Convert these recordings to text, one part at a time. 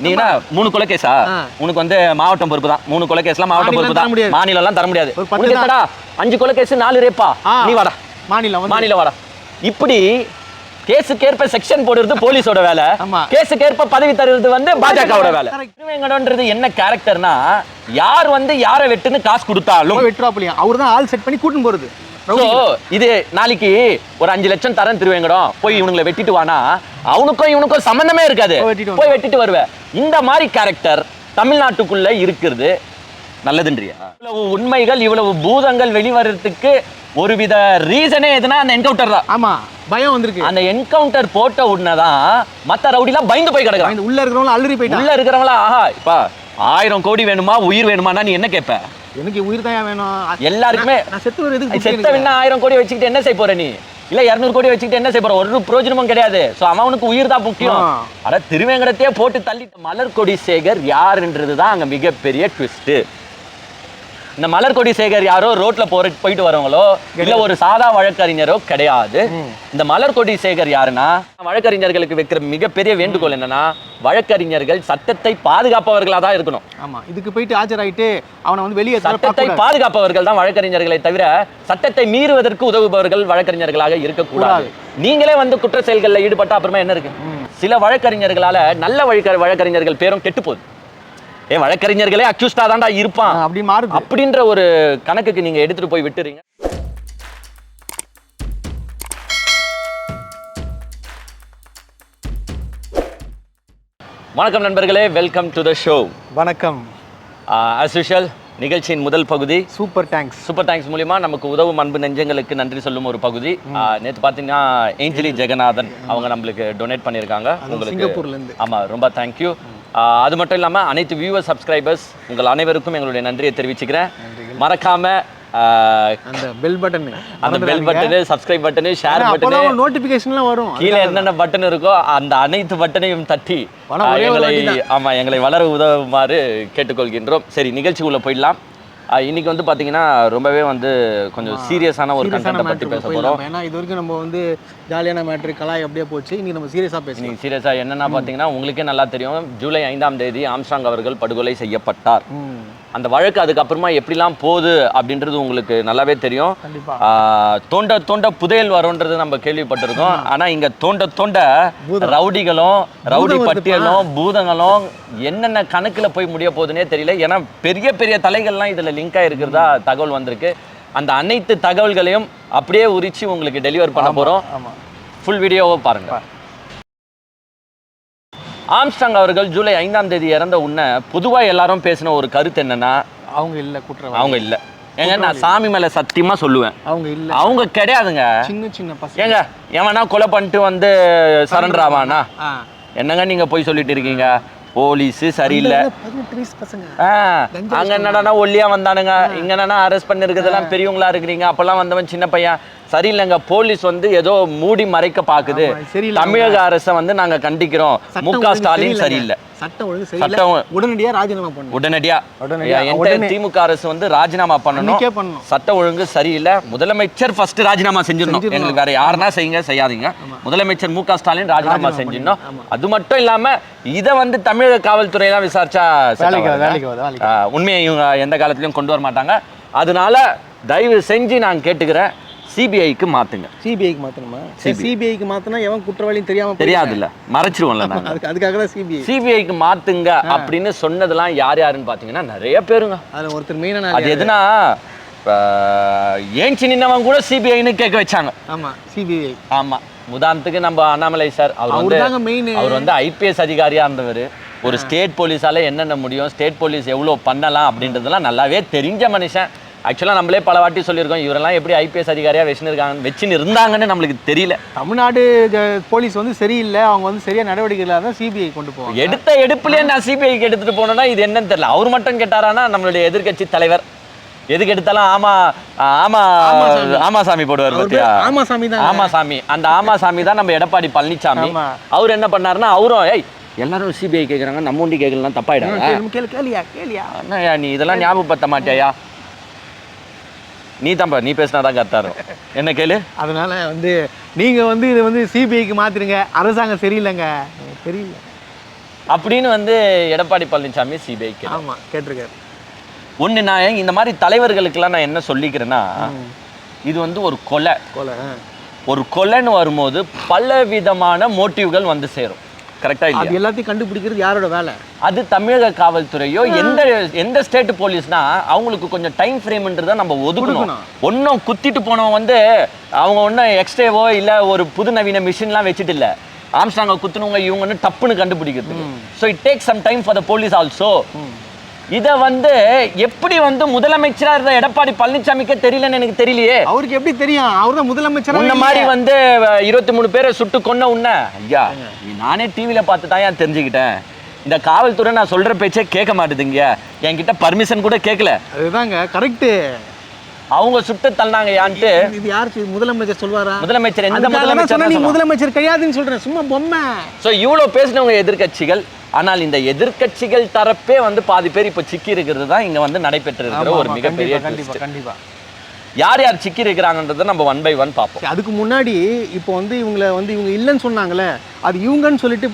நீ என்ன மூணு கொலை கேஸா ஆ. உனக்கு வந்து மாவட்டம் பொறுப்பு தான் மூணு கொலை கேஸ்லாம் மாவட்டம் பொறுப்பு தான். மாநிலம் எல்லாம் தர முடியாது. ஒரு பத்து உனக்கு தான். என்னடா அஞ்சு கொலை கேஸ் நாலு ரேப்பா. நீ வாடா. மாநிலம் மாநிலம் வாடா. இப்படி கேஸுக்கேற்ப செக்ஷன் போடுறது போலீஸோட வேலை. ஆமா. கேஸுக்கேற்ப பதவி தருவது வந்து பாஜகவோட வேலை. Correct. திருவேங்கடன்றது என்ன கேரக்டர்னா யார் வந்து யாரை வெட்டுன்னு காசு கொடுத்தாலும் வெட்டுறாப்புலையா? அவர் தான் ஆள் செட் பண்ணி கூட்டின்னு போறது. ஸோ இது நாளைக்கு ஒரு அஞ்சு லட்சம் தரேன் திருவேங்கடம். போய் இவனுங்களை வெட்டிட்டு வானா? அவனுக்கும் இவனுக்கும் சம்பந்தமே இருக்காது. போய் வெட்டிட்டு வருவேன். இந்த மாதிரி கேரக்டர் தமிழ்நாட்டுக்குள்ள இருக்கிறது. நல்லதுன்றியா. இவ்வளவு உண்மைகள் இவ்வளவு பூதங்கள் வெளிவரத்துக்கு ஒருவித ரீசனே எதுனா அந்த என்கவுண்டர் தான். ஆமா பயம் வந்திருக்கு. அந்த என்கவுண்டர் போட்ட உடனே தான் மத்த ரவுடிலாம் பயந்து போய் கிடக்குறான். இந்த உள்ள இருக்கிறவங்க அலறி போயிட்டான் உள்ள இருக்கிறவங்களா ஆஹா இப்ப ஆயிரம் கோடி வேணுமா உயிர் வேணுமானா நீ என்ன கேட்ப எனக்கு உயிர் தான் வேணும். எல்லாருக்குமே நான் செத்து ஒரு எதுக்கு செத்த வேணா ஆயிரம் கோடி வச்சுக்கிட்டு என்ன செய்ய போற நீ? இல்ல இருநூறு கோடி வச்சுக்கிட்டு என்ன செய்ய போற? ஒரு பிரயோஜனமும் கிடையாது. சோ அவனுக்கு உயிர் தான் முக்கியம். ஆ. அட திருவேங்கடத்தையே போட்டு தள்ளி மலர் கொடி சேகர் யாருன்றது தான் அங்க மிகப்பெரிய ட்விஸ்ட் இந்த மலர் கொடி சேகர் யாரோ ரோட்ல போற போயிட்டு வரவங்களோ இல்ல ஒரு சாதா வழக்கறிஞரோ கிடையாது. இந்த மலர் கொடி சேகர் யாருன்னா வழக்கறிஞர்களுக்கு வைக்கிற மிகப்பெரிய வேண்டுகோள் என்னன்னா வழக்கறிஞர்கள் சட்டத்தை பாதுகாப்பவர்களா தான் இருக்கணும். ஆமா இதுக்கு போயிட்டு ஆஜராயிட்டு அவனை வந்து வெளியே சட்டத்தை பாதுகாப்பவர்கள் தான் வழக்கறிஞர்களை தவிர சட்டத்தை மீறுவதற்கு உதவுபவர்கள் வழக்கறிஞர்களாக இருக்கக்கூடாது. நீங்களே வந்து குற்ற செயல்களில் ஈடுபட்டா அப்புறமா என்ன இருக்கு? சில வழக்கறிஞர்களால நல்ல வழக்க வழக்கறிஞர்கள் பேரும் கெட்டு போகுது. ஏன் வழக்கறிஞர்களே அக்யூஸ்டா தான்டா இருப்பான். அப்படி மாறுது. அப்படின்ற ஒரு கணக்குக்கு நீங்க எடுத்துட்டு போய் விட்டுறீங்க. வணக்கம் நண்பர்களே வெல்கம் டு த ஷோ வணக்கம். அஸ் யூஷுவல் நிகழ்ச்சியின் முதல் பகுதி. சூப்பர் தேங்க்ஸ் சூப்பர் தேங்க்ஸ் மூலியமா நமக்கு உதவும் அன்பு நெஞ்சங்களுக்கு நன்றி சொல்லும் ஒரு பகுதி. நேற்று பார்த்தீங்கன்னா ஏஞ்சலி ஜெகநாதன் அவங்க நம்மளுக்கு டொனேட் பண்ணியிருக்காங்க. உங்களுக்கு சிங்கப்பூர்ல இருந்து. ஆமா ரொம்ப தேங்க்யூ அது மட்டும் இல்லாம அனைத்து வியூவர் சப்ஸ்கிரைபர்ஸ் உங்கள் அனைவருக்கும் எங்களுடைய நன்றியை தெரிவிச்சுக்கிறேன். மறக்காம அந்த பெல் பட்டன் அந்த bell button subscribe button share button நோட்டிபிகேஷன்லாம் வரும். கீழே என்னென்ன பட்டன் இருக்கோ அந்த அனைத்து பட்டனையும் தட்டி எங்களை வாட்டி ஆமா எங்களை வளர உதவுமாறு கேட்டுக்கொள்கின்றோம். சரி நிகழ்ச்சிக்குள்ள போயிடலாம். இன்னைக்கு வந்து பாத்தீங்கன்னா ரொம்பவே வந்து கொஞ்சம் சீரியஸான ஒரு சீரியஸான கண்டென்ட் பத்தி பேச போறோம். ஏன்னா இது வரைக்கும் நம்ம வந்து ஜாலியான மேட்ரு கலாய் அப்படியே போச்சு. இன்னைக்கு நம்ம சீரியஸா பேசணும் நீங்க சீரியஸா என்னன்னா பாத்தீங்கன்னா உங்களுக்கே நல்லா தெரியும். ஜூலை ஐந்தாம் தேதி ஆம்ஸ்ட்ராங் அவர்கள் படுகொலை செய்யப்பட்டார். அந்த வழக்கு அதுக்கப்புறமா எப்படிலாம் போகுது அப்படின்றது உங்களுக்கு நல்லாவே தெரியும். தோண்ட தோண்ட புதையல் வரும்ன்றது நம்ம கேள்விப்பட்டிருக்கோம். ஆனா இங்க தோண்ட தோண்ட ரவுடிகளும் ரவுடி பட்டியலும் பூதங்களும் என்னென்ன கணக்குல போய் முடிய போகுதுன்னே தெரியல. ஏன்னா பெரிய பெரிய தலைகள்லாம் இதுல லிங்க் ஆயிருக்கிறதா தகவல் வந்திருக்கு. அந்த அனைத்து தகவல்களையும் அப்படியே உரிச்சு உங்களுக்கு டெலிவர் பண்ண ஆமா ஃபுல் வீடியோவை பாருங்க. ஆம்ஸ்டாங் அவர்கள் ஜூலை ஐந்தாம் தேதி இறந்த உடனே பொதுவா எல்லாரும் பேசின ஒரு கருத்து என்னன்னா அவங்க இல்ல குற்றவாளி. அவங்க இல்ல. ஏங்க நான் சாமி மேல சத்தியமா சொல்லுவேன். அவங்க இல்ல. அவங்க கிடையாதுங்க. சின்ன சின்ன பசங்க. ஏங்க எவனா கொலை பண்ணிட்டு வந்து சரண்டர் ஆவானா? என்னங்க நீங்க போய் சொல்லிட்டு இருக்கீங்க? போலீஸ் சரியில்லை. அங்க என்னடா ஒல்லியா வந்தானுங்க? இங்க என்னன்னா அரெஸ்ட் பண்ணிருக்கிறதெல்லாம் பெரியவங்களா இருக்கிறீங்க? அப்பெல்லாம் வந்தவன் சின்ன பையன். சரியில்லைங்க போலீஸ் வந்து ஏதோ மூடி மறைக்க பாக்குது. தமிழக அரசை வந்து நாங்க கண்டிக்கிறோம். மு க ஸ்டாலின். சரியில்லை. சட்டம் ஒழுங்கு சரியில்லை. சட்டம் உடனடியா ராஜினாமா பண்ணு உடனடியா. உடனடியா, எந்த உடனே. திமுக அரசு வந்து ராஜினாமா பண்ணணும். பண்ணணும். சட்ட ஒழுங்கு சரியில்லை. முதலமைச்சர் ஃபர்ஸ்ட் ராஜினாமா செஞ்சிடணும். எங்களுக்கு வேற செய்யுங்க செய்யாதீங்க. முதலமைச்சர் மு ஸ்டாலின் ராஜினாமா செஞ்சிடணும். அது மட்டும் இல்லாம இத வந்து தமிழக காவல்துறை தான் விசாரிச்சா உண்மையை இவங்க எந்த காலத்திலயும் கொண்டு வர மாட்டாங்க. அதனால தயவு செஞ்சு நான் கேட்டுக்கிறேன். சிபிஐக்கு மாத்துங்க. சிபிஐக்கு மாத்தணுமா? சிபிஐக்கு மாத்தினா எவன் குற்றவாளின்னு தெரியாம போயிடும். தெரியாதுல்ல மறைச்சிருவோம்ல அதுக்கு அதுக்காக தான் சிபிஐ. சிபிஐக்கு மாத்துங்க அப்படின்னு சொன்னதெல்லாம் யார் யாருன்னு பாத்தீங்கன்னா நிறைய பேருங்க. அதுல ஒருத்தர் மெயினான அது எதுனா இப்ப, ஏஞ்சி நின்னவன் கூட சிபிஐன்னு கேட்க வச்சாங்க. ஆமா சிபிஐ. ஆமா உதாரணத்துக்கு நம்ம அண்ணாமலை சார் அவர் வந்து அவர் வந்து ஐபிஎஸ் அதிகாரியா இருந்தவர். ஒரு ஸ்டேட் போலீஸால என்னென்ன முடியும் ஸ்டேட் போலீஸ் எவ்வளவு பண்ணலாம் அப்படின்றதெல்லாம் நல்லாவே தெரிஞ்ச மனுஷன். ஆக்சுவலா நம்மளே பல வாட்டி சொல்லியிருக்கோம் இவரெல்லாம் எப்படி ஐபிஎஸ் அதிகாரியா வச்சுன்னு இருக்காங்க வச்சுன்னு இருந்தாங்கன்னு நம்மளுக்கு தெரியல. தமிழ்நாடு போலீஸ் வந்து சரியில்லை அவங்க வந்து சரியா நடவடிக்கை இல்லாத சிபிஐ கொண்டு போவாங்க. எடுத்த எடுப்புலயே நான் சிபிஐக்கு எடுத்துட்டு போனோம்னா இது என்னன்னு தெரியல. அவர் மட்டும் கேட்டாரானா நம்மளுடைய எதிர்க்கட்சி தலைவர். எதுக்கு எடுத்தாலும் ஆமா ஆமா ஆமாசாமி. போடுவார் அவர் பத்தியா? பேர் ஆமாசாமி தான். ஆமாசாமி. அந்த ஆமாசாமி தான் நம்ம எடப்பாடி பழனிசாமி ஆமா. அவர் என்ன பண்ணாருன்னா அவரும் ஏய் எல்லாரும் சிபிஐ கேக்குறாங்க நம்ம ஒண்டி கேட்கலாம் தப்பாயிடாங்க கேளு, கேளு கேளியா கேளியா. என்னய்யா நீ இதெல்லாம் ஞாபகப்படுத்த மாட்டியா? நீ தான்ப்பா நீ பேசினா தான் கரெக்டாக இருக்கும். என்ன கேளு? அதனால வந்து நீங்க வந்து இது வந்து சிபிஐக்கு மாத்திருங்க. அரசாங்கம் சரியில்லைங்க. தெரியல. அப்படின்னு வந்து எடப்பாடி பழனிசாமி சிபிஐ ஆமா கேட்டிருக்காரு. ஒண்ணு நான் இந்த மாதிரி தலைவர்களுக்கெல்லாம் நான் என்ன சொல்லிக்கிறேன்னா இது வந்து ஒரு கொலை. கொலை ஒரு கொலைன்னு வரும்போது பல விதமான மோட்டிவ்கள் வந்து சேரும். கரெக்டா இல்லையா? அது எல்லாத்தையும் கண்டுபிடிக்கிறது யாரோட வேலை? அது தமிழக காவல்துறையோ எந்த எந்த ஸ்டேட் போலீஸ்னா அவங்களுக்கு கொஞ்சம் டைம் ஃப்ரேம்ன்றதை நம்ம ஒதுக்கணும். ஒன்றும் குத்திட்டு போனவன் வந்து அவங்க ஒன்றும் எக்ஸ்ட்ரேவோ இல்லை ஒரு புது நவீன மிஷின்லாம் வச்சுட்டு இல்லை. ஆம்ஸ்டாங்க குத்துனவங்க இவங்கன்னு டப்புன்னு கண்டுபிடிக்கிறதுக்கு so it take some time for the police also இதை வந்து எப்படி வந்து முதலமைச்சரா இருந்த எடப்பாடி பழனிசாமிக்கே தெரியலன்னு எனக்கு தெரியலையே. அவருக்கு எப்படி தெரியும்? அவர் தான் முதலமைச்சர் உன்ன மாதிரி வந்து இருபத்தி மூணு பேரை சுட்டு கொன்ன உன்ன? ஐயா நானே டிவியில பார்த்து தான் ஏன் தெரிஞ்சுக்கிட்டேன். இந்த காவல்துறை நான் சொல்ற பேச்சே கேட்க மாட்டுதுங்க என்கிட்ட பர்மிஷன் கூட கேட்கல. அதுதாங்க கரெக்ட் அவங்க சுட்டு தள்ளாங்க யான்ட்டு இது யார் சொல்~ முதலமைச்சர் சொல்வாரா? முதலமைச்சர் எந்த சொன்னா நீ முதலமைச்சர் முதலமைச்சர் கிடையாதுன்னு சொல்றேன் சும்மா பொம்மை. ஸோ இவ்வளோ பேசினவங்க எதிர்க்கட்சிகள் ஆனால் இந்த எதிர்க்கட்சிகள் தரப்பே வந்து பாதி பேர் இப்போ சிக்கி இருக்கிறது தான் இங்க வந்து நடைபெற்று இருக்கிற ஒரு மிகப்பெரிய கண்டிப்பா twist. யார் யார் சிக்கி இருக்கிறாங்கன்றதை நம்ம ஒன் பை ஒன் பார்ப்போம். அதுக்கு முன்னாடி இப்போ வந்து இவங்கள வந்து இவங்க இல்லைன்னு சொன்னாங்களே அது இவங்கன்னு சொல்லிட்டு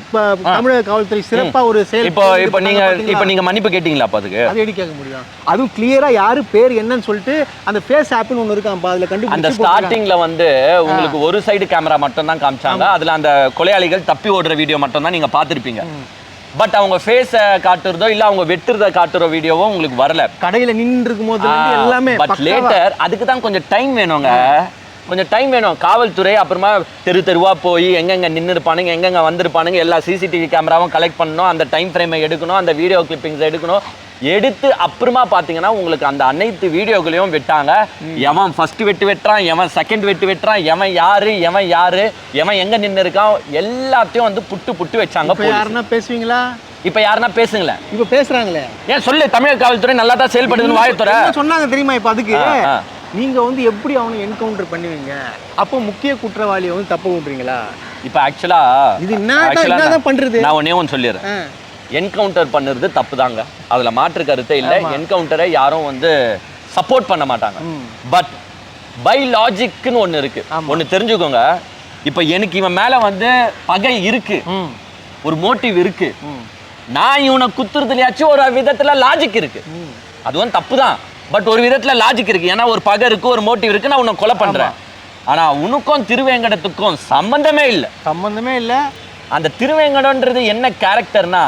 தமிழக காவல்துறை சிறப்பா ஒரு செயல் இப்போ இப்போ நீங்க இப்போ நீங்க மன்னிப்பு கேட்டீங்களா அதுக்கு? அது எப்படி கேட்க முடியும்? அதுவும் கிளியரா யாரு பேர் என்னன்னு சொல்லிட்டு அந்த ஃபேஸ் ஆப்னு ஒன்று இருக்காம்பா அதுல அந்த கண்டுபிடிச்சு போட்டிருக்காங்க. ஸ்டார்டிங்ல வந்து உங்களுக்கு ஒரு சைடு கேமரா மட்டும் தான் காமிச்சாங்க அதுல அந்த கொலையாளிகள் தப்பி ஓடுற வீடியோ மட்டும் தான் நீங்க பார்த்திருப்பீங்க. பட் அவங்க ஃபேஸை காட்டுறதோ இல்ல அவங்க வெட்டுறத காட்டுற வீடியோவோ உங்களுக்கு வரல. கடையில நின்று இருக்கும் போது எல்லாமே பட் லேட்டர் அதுக்கு தான் கொஞ்சம் டைம் வேணுங்க. கொஞ்சம் டைம் வேணும். காவல்துறை அப்புறமா தெரு தெருவா போய் எங்கெங்க நின்று இருப்பானுங்க எங்கெங்க வந்திருப்பானுங்க எல்லா சிசிடிவி கேமராவும் கலெக்ட் பண்ணணும் அந்த டைம் ஃப்ரேமை எடுக்கணும் அந்த வீடியோ கிளிப்பிங்ஸ் எடுக்கணும். எடுத்து அப்புறமா பார்த்தீங்கன்னா உங்களுக்கு அந்த அனைத்து வீடியோக்களையும் வெட்டாங்க. எவன் ஃபர்ஸ்ட் வெட்டு வெட்டுறான் எவன் செகண்ட் வெட்டு வெட்டுறான் எவன் யாரு எவன் யாரு எவன் எங்க நின்று இருக்கான் எல்லாத்தையும் வந்து புட்டு புட்டு வச்சாங்க யாருன்னா பேசுவீங்களா? இப்போ யாருன்னா பேசுங்களேன். இப்ப பேசுறாங்களே? ஏன் சொல்லு தமிழக காவல்துறை நல்லா தான் செயல்படுதுன்னு வாயத்துறை சொன்னாங்க தெரியுமா இப்ப அதுக்கு? ஆ, ஆ. நீங்க வந்து எப்படி அவனை என்கவுண்டர் பண்ணுவீங்க? அப்போ முக்கிய குற்றவாளியை வந்து தப்பு விட்றீங்களா இப்போ ஆக்சுவலா இது என்னதான் பண்றது? நான் ஒன்னே ஒன்று சொல்லிடுறேன். என்கவுண்டர் பண்ணுறது தப்பு தாங்க அதுல மாற்று கருத்தே இல்லை. என்கவுண்டரை யாரும் வந்து சப்போர்ட் பண்ண மாட்டாங்க. பட் பை லாஜிக்னு ஒன்று இருக்கு. ஒன்று தெரிஞ்சுக்கோங்க. இப்போ எனக்கு இவன் மேல வந்து பகை இருக்கு. ஒரு மோட்டிவ் இருக்கு. நான் இவனை குத்துறதுலயாச்சும் ஒரு விதத்துல லாஜிக் இருக்கு. அதுவும் தப்பு தான் பட் ஒரு விதத்துல லாஜிக் இருக்கு. ஏன்னா ஒரு பகை இருக்கு ஒரு மோட்டிவ் இருக்கு நான் உன்னை கொலை பண்றேன். ஆனா உனக்கும் திருவேங்கடத்துக்கும் சம்பந்தமே இல்லை. சம்பந்தமே இல்ல. அந்த திருவேங்கடன்றது என்ன கேரக்டர்னா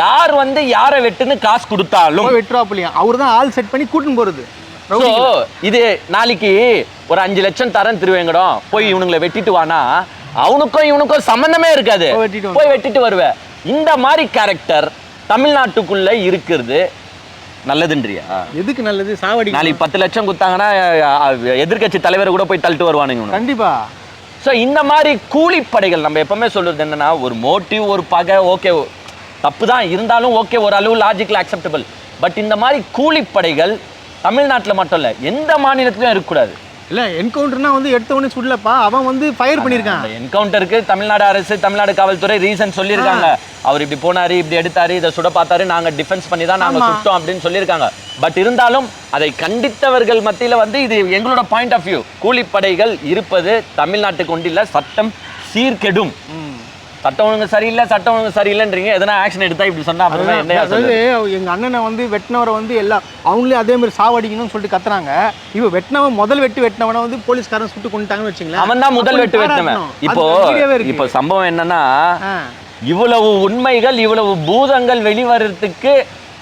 யார் வந்து யாரை வெட்டுன்னு காசு கொடுத்தாலும். வெட்டுறாப்புலையா? அவர் தான் ஆள் செட் பண்ணி கூட்டின்னு போறது. ஸோ இது நாளைக்கு ஒரு அஞ்சு லட்சம் தரேன் திருவேங்கடம். போய் இவனுங்களை வெட்டிட்டு வானா அவனுக்கும் இவனுக்கும் சம்பந்தமே இருக்காது. போய் வெட்டிட்டு போய் வெட்டிட்டு வருவேன். இந்த மாதிரி கேரக்டர் தமிழ்நாட்டுக்குள்ள இருக்கிறது. நல்லதுன்றியா? எதுக்கு நல்லது? சாவடி நாளைக்கு பத்து லட்சம் கொடுத்தாங்கன்னா எதிர்க்கட்சி தலைவரை கூட போய் தள்ளிட்டு வருவானுங்க. கண்டிப்பா. ஸோ இந்த மாதிரி கூலிப்படைகள் நம்ம எப்பவுமே சொல்றது என்னன்னா ஒரு மோட்டிவ் ஒரு பகை ஓகே தப்பு தான் இருந்தாலும் ஓகே ஒரு அளவு லாஜிக்கல் அக்செப்டபிள் பட் இந்த மாதிரி கூலிப்படைகள் தமிழ்நாட்டில் மட்டும் இல்லை எந்த மாநிலத்திலும் இருக்கக்கூடாது. இல்ல என்கவுண்டர்னா வந்து எடுத்த உடனே சுடலப்பா. அவன் வந்து ஃபயர் பண்ணியிருக்கான் என்கவுண்டருக்கு தமிழ்நாடு அரசு தமிழ்நாடு காவல்துறை ரீசன் சொல்லியிருக்காங்க. அவர் இப்படி போனாரு இப்படி எடுத்தாரு இதை சுட பார்த்தாரு நாங்க டிஃபென்ஸ் பண்ணி தான் நாங்க ஆமா. சுட்டோம் அப்படின்னு சொல்லியிருக்காங்க. பட் இருந்தாலும் அதை கண்டித்தவர்கள் மத்தியில வந்து இது எங்களோட பாயிண்ட் ஆஃப் வியூ கூலிப்படைகள் இருப்பது தமிழ்நாட்டுக்கு ஒன்றில்ல சட்டம் சீர்கெடும். சட்டம் ஒழுங்கு சரியில்லை சட்டம் ஒழுங்கு சரியில்லைன்றீங்க. எதனா ஆக்ஷன் எடுத்தா இப்படி சொன்னா அப்புறமா அதாவது எங்க அண்ணனை வந்து வெட்டினவரை வந்து எல்லா அவங்களே அதே மாதிரி சாவடிக்கணும்னு சொல்லிட்டு கத்துறாங்க. இவ வெட்டினவன் முதல் வெட்டு வெட்டினவனை வந்து போலீஸ்காரன் சுட்டு கொண்டுட்டாங்கன்னு வச்சுங்களேன். அவன் தான் முதல் வெட்டு வெட்டினவன். இப்போ. இப்போ சம்பவம் என்னன்னா. இவ்வளவு உண்மைகள் இவ்வளவு பூதங்கள் வெளிவரத்துக்கு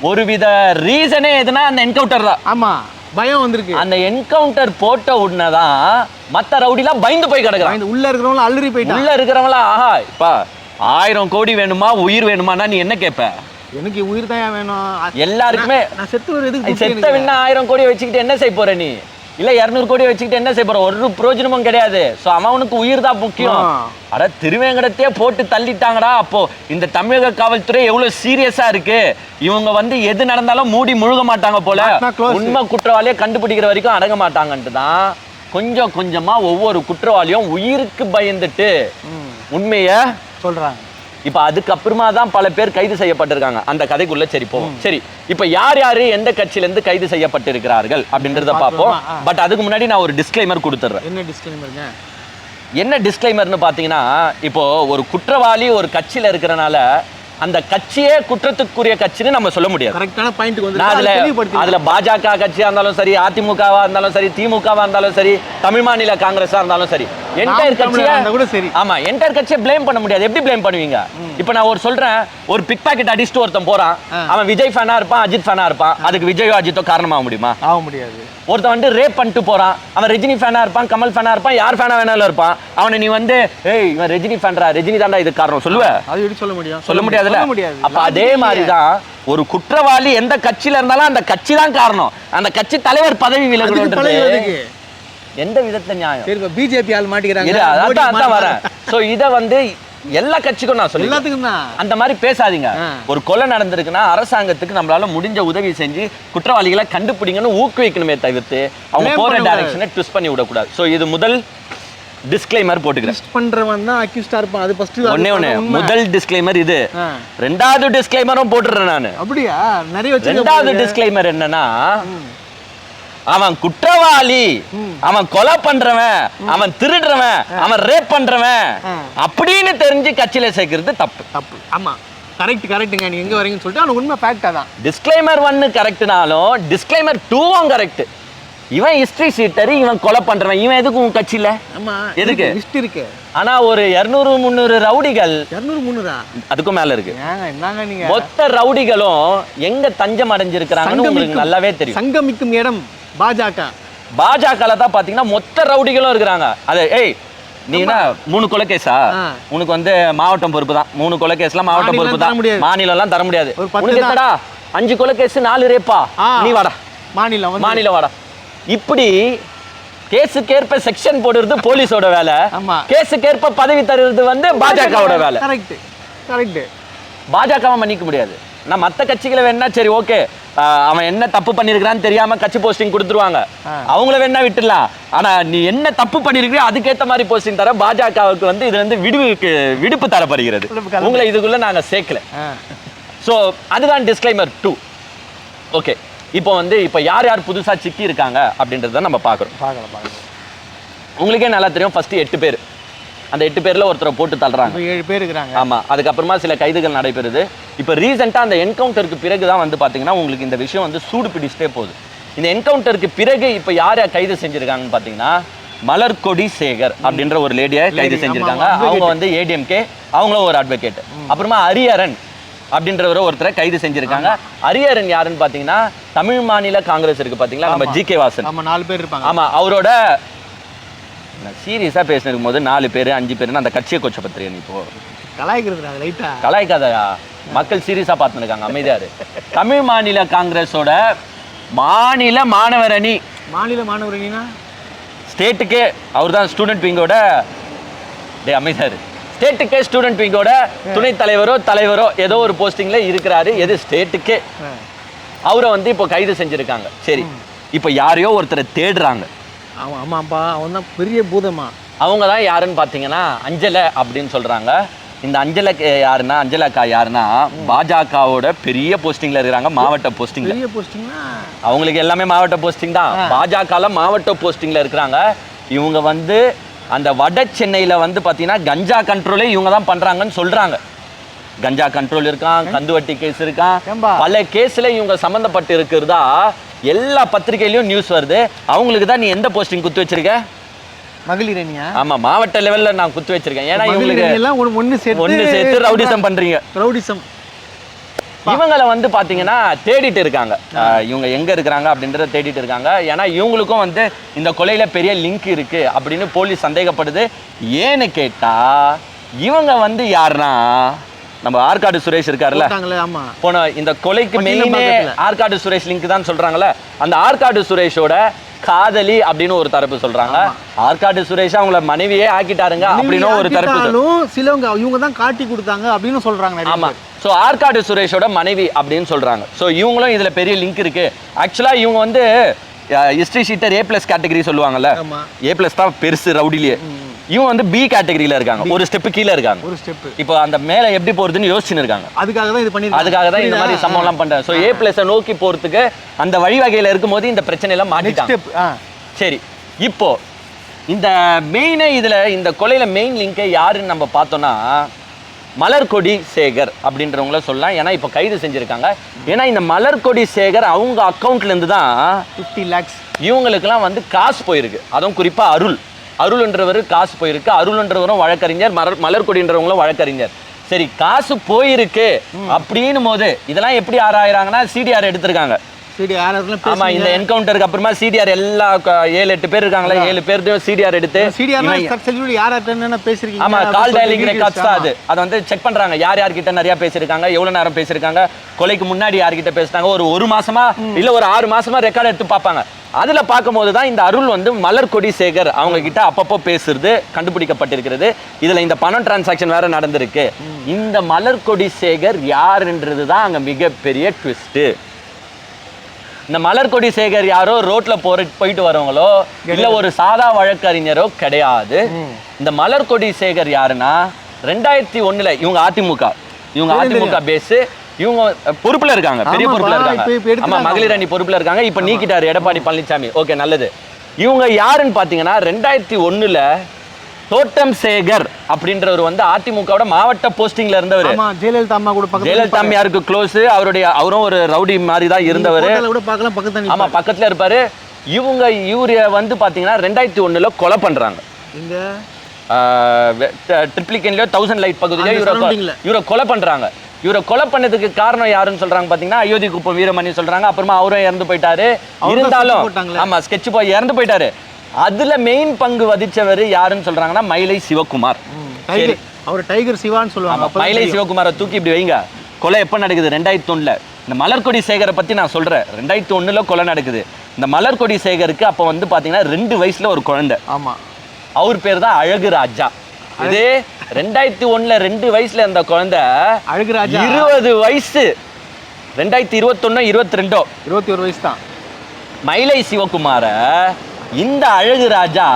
ஒருவித ரீசனே எதுனா அந்த என்கவுண்டர் தான். ஆமா. பயம் வந்திருக்கு. அந்த என்கவுண்டர் போட்ட உடனே தான் மற்ற ரவுடிலாம் பயந்து போய் கிடக்குறான். உள்ள இருக்கிறவங்க அலறி போயிட்டான். உள்ள இருக்கிறவங்களா ஆஹா இப்ப ஆயிரம் கோடி வேணுமா உயிர் வேணுமானா நீ என்ன கேட்ப எனக்கு உயிர் தான் வேணும். எல்லாருக்குமே நான் செத்து ஒரு எதுக்கு செத்த விண்ணா ஆயிரம் கோடி வச்சுக்கிட்டு என்ன செய்ய போற நீ? இல்ல இருநூறு கோடி வச்சுக்கிட்டு என்ன செய்ய போற ஒரு பிரயோஜனமும் கிடையாது. சோ அவனுக்கு உயிர் தான் முக்கியம். அட திருவேங்கடத்தையே போட்டு தள்ளிட்டாங்கடா அப்போ. இந்த தமிழக காவல்துறை எவ்வளவு சீரியஸா இருக்கு? இவங்க வந்து எது நடந்தாலும் மூடி முழுக மாட்டாங்க போல. உண்மை குற்றவாளியை கண்டுபிடிக்கிற வரைக்கும் அடங்க மாட்டாங்கன்ட்டு தான் கொஞ்சம் கொஞ்சமா ஒவ்வொரு குற்றவாளியும் உயிருக்கு பயந்துட்டு உண்மைய சொல்றாங்க. இப்ப அதுக்கப்புறமா தான் பல பேர் கைது செய்யப்பட்டிருக்காங்க. அந்த கதைக்குள்ள சரி போவோம். சரி இப்ப யார் யாரு எந்த கட்சியில இருந்து கைது செய்யப்பட்டிருக்கிறார்கள் அப்படின்றத பார்ப்போம். பட் அதுக்கு முன்னாடி நான் ஒரு டிஸ்க்ளைமர் கொடுத்துட்றேன் என்ன டிஸ்க்ளைமருங்க என்ன டிஸ்க்ளைமர்னு பார்த்தீங்கன்னா இப்போ ஒரு குற்றவாளி ஒரு கட்சியில இருக்கிறனால அந்த கட்சியே குற்றத்துக்குரிய கட்சின்னு நம்ம சொல்ல முடியாது. கரெக்டான பாயிண்ட்டுக்கு வந்து அதுல பாஜக கட்சியா இருந்தாலும் சரி அதிமுகவா இருந்தாலும் சரி திமுகவா இருந்தாலும் சரி தமிழ் மாநில காங்கிரஸா இருந்தாலும் சரி என்டையர் கட்சியை கூட சரி. ஆமா என்டையர் கட்சியை ப்ளேம் பண்ண முடியாது. எப்படி ப்ளேம் பண்ணுவீங்க? இப்போ நான் ஒரு சொல்றேன் ஒரு பிக் பாக்கெட் அடிச்சுட்டு ஒருத்தன் போறான். அவன் விஜய் ஃபேனா இருப்பான் அஜித் ஃபேனா இருப்பான். அதுக்கு விஜயோ அஜித்தோ காரணமாக முடியுமா? ஆக முடியாது. ஒருத்தன் வந்து ரேப் பண்ணிட்டு போறான். அவன் ரஜினி ஃபேனா இருப்பான் கமல் ஃபேனா இருப்பான் யார் ஃபேனா வேணாலும் இருப்பான். அவனை நீ வந்து ஏய் இவன் ரஜினி ஃபேன்ரா ரஜினி தான்டா இது காரணம். சொல்லுவ? அது எப்படி சொல்ல முடியும்? சொல்ல முடியாதுல்ல? அப்ப அதே மாதிரி தான் ஒரு குற்றவாளி எந்த கட்சியில இருந்தாலும் அந்த கட்சி தான் காரணம். அந்த கட்சி தலைவர் பதவி விலகணுன்றது. எந்த விதத்துல நியாயம்? பிஜேபி ஆள் மாட்டிக்கிறாங்க. அதான் அதான். வரேன். சோ இத வந்து எல்லா கட்சிக்கும் நான் சொல்லி எல்லாத்துக்கும் அந்த மாதிரி பேசாதீங்க. ஒரு கொலை நடந்திருக்குன்னா அரசாங்கத்துக்கு நம்மளால முடிஞ்ச உதவி செஞ்சு குற்றவாளிகளை கண்டுபிடிங்கன்னு ஊக்குவிக்கணுமே தவிர்த்து அவங்க போற. டைரக்ஷனை ட்விஸ்ட் பண்ணி விடக்கூடாது. ஸோ இது முதல் டிஸ்க்ளைமர் போட்டுக்கிறேன். பண்றவன் தான் அக்யூஸ்டா இருப்பான். அது ஃபர்ஸ்ட் ஒண்ணே ஒண்ணு. முதல் டிஸ்க்ளைமர் இது. ரெண்டாவது டிஸ்க்ளைமரும் போட்டுடுறேன் நான். அப்படியா? நிறைய ரெண்டாவது டிஸ்க்ளைமர் என்னன்னா அவன் குற்றவாளி. அவன் கொலை பண்றவன். அவன் திருடுறவன். அவன் ரேப் பண்றவன். அப்படின்னு தெரிஞ்சு கட்சியில சேர்க்கிறது தப்பு. தப்பு. ஆமா. கரெக்ட் கரெக்ட்டுங்க நீ எங்க வரீங்கன்னு சொல்லிட்டு அவனுக்கு உண்மை ஃபேக்டா தான். டிஸ்க்ளைமர் ஒன்னு கரெக்ட்னாலும் டிஸ்க்ளைமர் டூவும் கரெக்ட் இவன் ஹிஸ்டரி சீட்டர் இவன் கொலை பண்றவன். இவன் எதுக்கு உன் கட்சியில? ஆமா எதுக்கு? லிஸ்ட் இருக்கு. ஆனா ஒரு இருநூறு முந்நூறு ரவுடிகள் இரநூறு முந்நூறா? அதுக்கும் மேல இருக்கு. ஏங்க என்னங்க நீங்க? மொத்த ரவுடிகளும் எங்க தஞ்சம் அடைஞ்சிருக்கிறாங்கன்னு உங்களுக்கு நல்லாவே தெரியும். சங்கமிக்கும் இடம் பாஜக. பாஜகல தான் பாத்தீங்கன்னா மொத்த ரவுடிகளும் இருக்கிறாங்க. அது ஏய் நீ என்ன மூணு கொலை கேஸா ஆ. உனக்கு வந்து மாவட்டம் பொறுப்பு தான். மூணு கொலை கேஸ்லாம் மாவட்ட மாநிலம் பொறுப்பு தான். மாநிலம் எல்லாம் தர முடியாது. அஞ்சு கொலை கேஸ் நாலு ரேப்பா. நீ வாடா. மாநிலம் மாநிலம் வாடா. இப்படி கேஸுக்கேற்ப செக்ஷன் போடுறது போலீஸோட வேலை. கேஸுக்கேற்ப பதவி தருறது வந்து பாஜகவோட வேலை. கரெக்ட் கரெக்ட் பாஜகவை மன்னிக்க முடியாது. நான் மற்ற கட்சிகளை வேணா சரி ஓகே. அவன் என்ன தப்பு பண்ணிருக்கிறான்னு தெரியாம கட்சி போஸ்டிங் கொடுத்துருவாங்க. அவங்கள வேணா விட்டுடலாம். ஆனா நீ என்ன தப்பு பண்ணிருக்கிறியோ அதுக்கேத்த மாதிரி போஸ்டிங் தர பாஜகவுக்கு வந்து இது வந்து விடுவுக்கு விடுப்பு தரப்படுகிறது. விடுப்பு தரப்படுகிறது. உங்களை இதுக்குள்ள நாங்க சேர்க்கல. ஸோ அதுதான் டிஸ்க்ளைமர் டூ ஓகே இப்போ வந்து இப்போ யார் யார் புதுசா சிக்கி இருக்காங்க அப்படின்றத நம்ம பார்க்குறோம். பார்க்கலாம் பார்க்கலாம். உங்களுக்கே நல்லா தெரியும் ஃபர்ஸ்ட் எட்டு பேர். அந்த எட்டு பேர்ல ஒருத்தரை போட்டு தள்ளுறாங்க. ஏழு பேர் இருக்கிறாங்க. ஆமா அதுக்கப்புறமா சில கைதுகள் நடைபெறுது. இப்போ ரீசெண்டாக அந்த என்கவுண்டருக்கு பிறகு தான் வந்து பாத்தீங்கன்னா உங்களுக்கு இந்த விஷயம் வந்து சூடு பிடிச்சிட்டே போகுது. இந்த என்கவுண்டருக்கு பிறகு இப்போ யார் யார் கைது செஞ்சிருக்காங்கன்னு பார்த்தீங்கன்னா மலர்கொடி சேகர் அப்படின்ற ஒரு லேடியை கைது செஞ்சிருக்காங்க. அவங்க வந்து ஏடிஎம்கே அவங்களும் ஒரு அட்வொகேட் அப்புறமா ஹரியரன் அப்படின்றவரை ஒருத்தரை கைது செஞ்சிருக்காங்க. ஹரியரன் யாருன்னு பார்த்தீங்கன்னா தமிழ் மாநில காங்கிரஸ் இருக்கு பார்த்தீங்களா நம்ம ஜி கே வாசன். ஆமா நாலு பேர் இருப்பாங்க. ஆமா அவரோட சீரியஸாக பேசினிருக்கும் போது நாலு பேர் அஞ்சு பேர்னு அந்த கட்சியை கொச்ச பத்திரிகை நீ இப்போ? கலாய்க்கிறது லைட்டா கலாய்க்காதயா மக்கள் சீரியஸா பார்த்துன்னு இருக்காங்க அமைதியாரு தமிழ் மாநில காங்கிரஸோட மாநில மாணவர் அணி மாநில மாணவர் அணினா ஸ்டேட்டுக்கே அவர் தான் ஸ்டூடெண்ட் விங்கோட டே அமைதியாரு ஸ்டேட்டுக்கே ஸ்டூடெண்ட் விங்கோட துணைத் தலைவரோ தலைவரோ ஏதோ ஒரு போஸ்டிங்ல இருக்கிறாரு. எது ஸ்டேட்டுக்கே. அவரை வந்து இப்போ கைது செஞ்சிருக்காங்க. சரி. இப்போ யாரையோ ஒருத்தரை தேடுறாங்க. அவன் ஆமாப்பா அவன் தான் பெரிய பூதமா. அவங்க தான் யாருன்னு பார்த்தீங்கன்னா அஞ்சலை அப்படின்னு சொல்றாங்க. இந்த அஞ்சலை யாருன்னா அஞ்சலாக்கா யாருன்னா பாஜகவோட பெரிய போஸ்டிங்ல இருக்கிறாங்க மாவட்ட போஸ்டிங்ல பெரிய போஸ்டிங்னா அவங்களுக்கு எல்லாமே மாவட்ட போஸ்டிங் தான். பாஜகல மாவட்ட போஸ்டிங்ல இருக்கிறாங்க. இவங்க வந்து அந்த வட சென்னையில வந்து பாத்தீங்கன்னா கஞ்சா கண்ட்ரோலே இவங்க தான் பண்றாங்கன்னு சொல்றாங்க. கஞ்சா கண்ட்ரோல் இருக்கான் கந்துவட்டி கேஸ் இருக்கான்? பல கேஸ்ல இவங்க சம்பந்தப்பட்டு இருக்கிறதா எல்லா பத்திரிகையிலயும் நியூஸ் வருது. அவங்களுக்கு தான் நீ எந்த போஸ்டிங் குத்து வச்சிருக்க? மகளிர் அணியா? ஆமா மாவட்ட லெவல்ல நான் குத்து வச்சிருக்கேன். ஏன்னா இவங்களுக்கு ஒண்ணு சேர்த்து ஒண்ணு சேர்த்து ரவுடிசம் பண்றீங்க. ரவுடிசம் இவங்களை வந்து பாத்தீங்கன்னா தேடிட்டு இருக்காங்க. இவங்க எங்க இருக்கிறாங்க அப்படின்றத தேடிட்டு இருக்காங்க. ஏன்னா இவங்களுக்கும் வந்து இந்த கொலையில பெரிய லிங்க் இருக்கு அப்படின்னு போலீஸ் சந்தேகப்படுது. ஏன்னு கேட்டா இவங்க வந்து யாருன்னா நம்ம ஆற்காடு சுரேஷ் இருக்காருல்ல? போன இந்த கொலைக்கு மெயினே. ஆற்காடு சுரேஷ் லிங்க் தான் சொல்றாங்கல்ல? அந்த ஆற்காடு சுரேஷோட காதலி அப்படின்னு ஒரு தரப்பு சொல்றாங்க. ஆற்காடு சுரேஷ் அவங்கள மனைவியே ஆக்கிட்டாருங்க அப்படின்னு ஒரு தரப்பு சிலவங்க இவங்க தான் காட்டி கொடுத்தாங்க அப்படின்னு சொல்றாங்க ஆமா. ஸோ ஆற்காடு சுரேஷோட மனைவி அப்படின்னு சொல்றாங்க. ஸோ இவங்களும் இதுல பெரிய லிங்க் இருக்கு. ஆக்சுவலா இவங்க வந்து history sheeter A plus category சொல்லுவாங்கல்ல? ஏ பிளஸ் தான் பெருசு ரவுடிலேயே இவங்க வந்து பி கேட்டகரியில இருக்காங்க. ஒரு ஸ்டெப் கீழே இருக்காங்க. ஒரு ஸ்டெப் இப்போ அந்த மேல எப்படி போறதுன்னு யோசிச்சுன்னு இருக்காங்க. அதுக்காக தான் இது பண்ணிருக்காங்க அதுக்காக தான் இந்த மாதிரி சம்பவம்லாம் பண்றாங்க. ஸோ ஏ பிளஸை நோக்கி போறதுக்கு அந்த வழிவகையில இருக்கும்போது இந்த பிரச்சனை எல்லாம் மாட்டிட்டாங்க. சரி இப்போ இந்த மெயினே இதுல இந்த கொலையில மெயின் லிங்கே யாருன்னு நம்ம பார்த்தோம்னா மலர்கொடி சேகர் அப்படின்றவங்கள சொல்லலாம். ஏன்னா இப்போ கைது செஞ்சுருக்காங்க. ஏன்னா இந்த மலர்கொடி சேகர் அவங்க அக்கௌண்ட்லேருந்து தான் ஃபிஃப்டி லேக்ஸ் இவங்களுக்கெல்லாம் வந்து காசு போயிருக்கு. அதுவும் குறிப்பாக அருள். அருள்ன்றவர் காசு போயிருக்கு. அருள்ன்றவரும் வழக்கறிஞர் மலர் மலர்கொடின்றவங்களும் வழக்கறிஞர். சரி காசு போயிருக்கு அப்படின்னும் போது இதெல்லாம் எப்படி ஆராயிறாங்கன்னா சிடிஆர் எடுத்திருக்காங்க. ஆமா இந்த என்கவுண்டருக்கு அப்புறமா சிடிஆர் எல்லா ஏழு எட்டு பேர் இருக்காங்களே ஏழு பேர்த்தையும் சிடிஆர் எடுத்து யார் யார்ட்ட பேசிருக்கீங்க? ஆமா கால் டயலிங் ரெக்கார்ட்ஸ் தான். அது. அதை வந்து செக் பண்றாங்க. யார் யார்கிட்ட நிறைய பேசியிருக்காங்க எவ்வளவு நேரம் பேசியிருக்காங்க கொலைக்கு முன்னாடி யார்கிட்ட பேசினாங்க ஒரு ஒரு மாசமா இல்ல ஒரு ஆறு மாசமா ரெக்கார்ட் எடுத்து பார்ப்பாங்க. அதுல பார்க்கும்போது தான் இந்த அருள் வந்து மலர் கொடி சேகர் அவங்க கிட்ட அப்பப்போ பேசுறது கண்டுபிடிக்கப்பட்டிருக்கிறது. இதுல இந்த பணம் டிரான்சாக்ஷன் வேற நடந்திருக்கு. இந்த மலர் கொடி சேகர் யாருன்றது தான் அங்க மிகப்பெரிய ட்விஸ்ட் இந்த மலர்கொடி சேகர் யாரோ ரோட்ல போற போயிட்டு வரவங்களோ இல்ல ஒரு சாதா வழக்கறிஞரோ கிடையாது. இந்த மலர்கொடி சேகர் யாருன்னா ரெண்டாயிரத்தி ஒண்ணுல இவங்க அதிமுக. இவங்க அதிமுக பேஸ் இவங்க பொறுப்புல இருக்காங்க பெரிய பொறுப்புல இருக்காங்க. ஆமா மகளிர் அணி பொறுப்புல இருக்காங்க. இப்ப நீக்கிட்டாரு எடப்பாடி பழனிசாமி. ஓகே நல்லது. இவங்க யாருன்னு பாத்தீங்கன்னா ரெண்டாயிரத்தி ஒண்ணுல தோட்டம் சேகர் அப்படின்றவர் வந்து அதிமுகவோட மாவட்ட போஸ்டிங்ல இருந்தவர். ஜெயலலிதா அம்மா கூட பக்கத்துல ஜெயலலிதா அம்மையாருக்கு க்ளோஸ் அவருடைய அவரும் ஒரு ரவுடி மாதிரி தான் இருந்தவர். ஆமா பக்கத்துல இருப்பாரு. இவங்க இவர வந்து பாத்தீங்கன்னா ரெண்டாயிரத்தி ஒண்ணுல கொலை பண்றாங்க. இங்க ட்ரிப்ளிகன்லயோ தௌசண்ட் லைட் பகுதியிலயோ இவரை. இவரை கொலை பண்றாங்க. இவரை கொலை பண்ணதுக்கு காரணம் யாருன்னு சொல்றாங்க பாத்தீங்கன்னா அயோத்தி குப்பம் வீரமணி சொல்றாங்க. அப்புறமா அவரும் இறந்து போயிட்டாரு. இருந்தாலும். ஆமா ஸ்கெட்ச் போய் இறந்து போயிட்டாரு. அதுல மெயின் பங்கு வதிச்சவர் யாருன்னு சொல்றாங்கன்னா மயிலை சிவகுமார். டைகர் அவர் டைகர் சிவான்னு சொல்லுவாங்க மயிலை. சிவகுமாரை தூக்கி இப்படி வைங்க. கொலை எப்போ நடக்குது? ரெண்டாயிரத்தி ஒண்ணுல இந்த மலர்கொடி சேகரை பத்தி நான் சொல்றேன். ரெண்டாயிரத்தி ஒண்ணுல கொலை நடக்குது. இந்த மலர்கொடி சேகருக்கு அப்போ வந்து பாத்தீங்கன்னா ரெண்டு வயசுல ஒரு குழந்தை. ஆமா. அவர் பேர் தான் அழகு ராஜா. இதே ரெண்டாயிரத்தி ஒண்ணுல ரெண்டு வயசுல இருந்த குழந்தை. அழகுராஜா இருபது வயசு. ரெண்டாயிரத்தி இருபத்தொன்னு இருபத்தி ரெண்டோ இருபத்தி ஒரு வயசு தான். மயிலை சிவகுமார இந்த அழகு ராஜா